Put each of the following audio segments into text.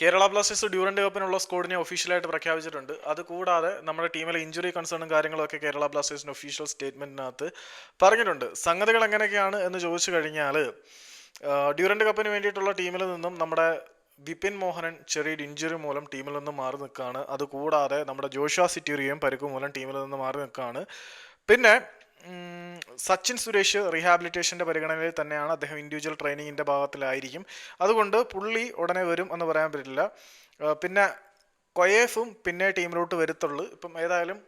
Kerala blasters Durand കപ്പിനുള്ള സ്കോഡിനെ ഒഫീഷ്യലായിട്ട് പ്രഖ്യാപിച്ചിട്ടുണ്ട്. അതുകൂടാതെ നമ്മുടെ ടീമിലെ ഇഞ്ചുറി കൺസേണും കാര്യങ്ങളൊക്കെ കേരള ബ്ലാസ്റ്റേഴ്സിന്റെ ഒഫീഷ്യൽ സ്റ്റേറ്റ്മെന്റിനകത്ത് പറഞ്ഞിട്ടുണ്ട്. സംഗതികൾ എങ്ങനെയൊക്കെയാണ് എന്ന് ചോദിച്ചു കഴിഞ്ഞാൽ ഡ്യൂറന്റ് കപ്പിന് വേണ്ടിയിട്ടുള്ള ടീമിൽ നിന്നും നമ്മുടെ വിപിൻ മോഹനൻ ചെറിയൊരു ഇഞ്ചുറി മൂലം ടീമിൽ നിന്ന് മാറി നിൽക്കുകയാണ്. അതുകൂടാതെ നമ്മുടെ ജോഷ സിറ്റീറിയയും പരിക്ക് മൂലം ടീമിൽ നിന്ന് മാറി നിൽക്കുകയാണ്. പിന്നെ സച്ചിൻ സുരേഷ് റീഹാബിലിറ്റേഷന്റെ പരിഗണനയിൽ തന്നെയാണ് അദ്ദേഹം ഇൻഡിവിജ്വൽ ട്രെയിനിങ്ങിന്റെ ഭാഗത്തിലായിരിക്കും. അതുകൊണ്ട് പുള്ളി ഉടനെ വരും എന്ന് പറയാൻ പറ്റില്ല. പിന്നെ കൊയേഫും പിന്നെ ടീമിലോട്ട് വരുത്തുള്ളൂ. ഇപ്പം ഏതായാലും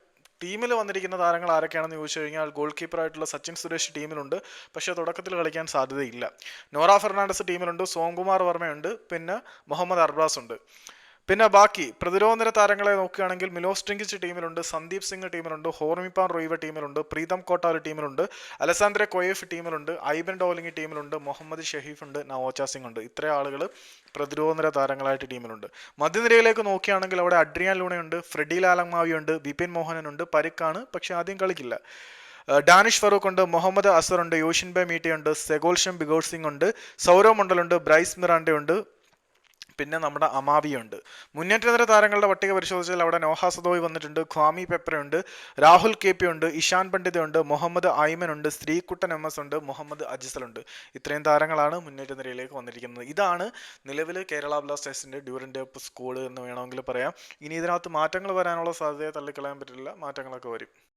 ടീമിൽ വന്നിരിക്കുന്ന താരങ്ങൾ ആരൊക്കെയാണെന്ന് ചോദിച്ചു കഴിഞ്ഞാൽ ഗോൾ കീപ്പറായിട്ടുള്ള സച്ചിൻ സുരേഷ് ടീമിലുണ്ട്. പക്ഷേ തുടക്കത്തിൽ കളിക്കാൻ സാധ്യതയില്ല. നോറ ഫെർണാണ്ടസ് ടീമിലുണ്ട് സോംകുമാർ വർമ്മയുണ്ട് പിന്നെ മുഹമ്മദ് അർബാസ് ഉണ്ട് പിന്നെ ബാക്കി പ്രതിരോധ നിര താരങ്ങളെ നോക്കുകയാണെങ്കിൽ മിലോസ് ട്രിങ്കിച്ച് ടീമിലുണ്ട് സന്ദീപ് സിംഗ് ടീമിലുണ്ട് ഹോർമിപ്പാൻ റോയിവ ടീമിലുണ്ട് പ്രീതം കോട്ടാൽ ടീമിലുണ്ട് അലസാന്ദ്ര കൊയേഫ് ടീമിലുണ്ട് ഐബൻ ഡോലിംഗ് ടീമിലുണ്ട് മുഹമ്മദ് ഷെഹീഫ് ഉണ്ട് നവോച്ച സിംഗ് ഉണ്ട്. ഇത്ര ആളുകൾ പ്രതിരോധ നിര താരങ്ങളായിട്ട് ടീമിലുണ്ട്. മധ്യനിരയിലേക്ക് നോക്കുകയാണെങ്കിൽ അവിടെ അഡ്രിയാൻ ലൂണയുണ്ട് ഫ്രെഡി ലാലങ്മാവി ഉണ്ട് ബിപിൻ മോഹനനുണ്ട് പരിക്കാണ് പക്ഷെ ആദ്യം കളിക്കില്ല. ഡാനിഷ് ഫറൂഖ് ഉണ്ട് മുഹമ്മദ് അസർ ഉണ്ട് യോഷിൻ യോഷിൻബെ മീറ്റയുണ്ട് സെഗോൽഷം ബിഗോൾ സിംഗ് ഉണ്ട് സൗരവ് മണ്ഡലുണ്ട് ബ്രൈസ് മിറാൻഡെ ഉണ്ട് പിന്നെ നമ്മുടെ അമാവിയുണ്ട്. മുന്നേറ്റതര താരങ്ങളുടെ പട്ടിക പരിശോധിച്ചാൽ അവിടെ നോഹ സദോയ് വന്നിട്ടുണ്ട് ഖ്വാമി പെപ്രയുണ്ട് രാഹുൽ കെ പി ഉണ്ട് ഇഷാൻ പണ്ഡിതയുണ്ട് മുഹമ്മദ് ഐമൻ ഉണ്ട് ശ്രീകുട്ടൻ എം എസ് ഉണ്ട് മുഹമ്മദ് അജിസൽ ഉണ്ട്. ഇത്രയും താരങ്ങളാണ് മുന്നേറ്റ നിരയിലേക്ക് വന്നിരിക്കുന്നത്. ഇതാണ് നിലവിൽ കേരള ബ്ലാസ്റ്റേഴ്സിന്റെ ഡ്യൂറന്റ് കപ്പ് സ്കോഡ് എന്ന് വേണമെങ്കിൽ പറയാം. ഇനി ഇതിനകത്ത് മാറ്റങ്ങൾ വരാനുള്ള സാധ്യത തള്ളിക്കളയാൻ പറ്റില്ല. മാറ്റങ്ങളൊക്കെ വരും.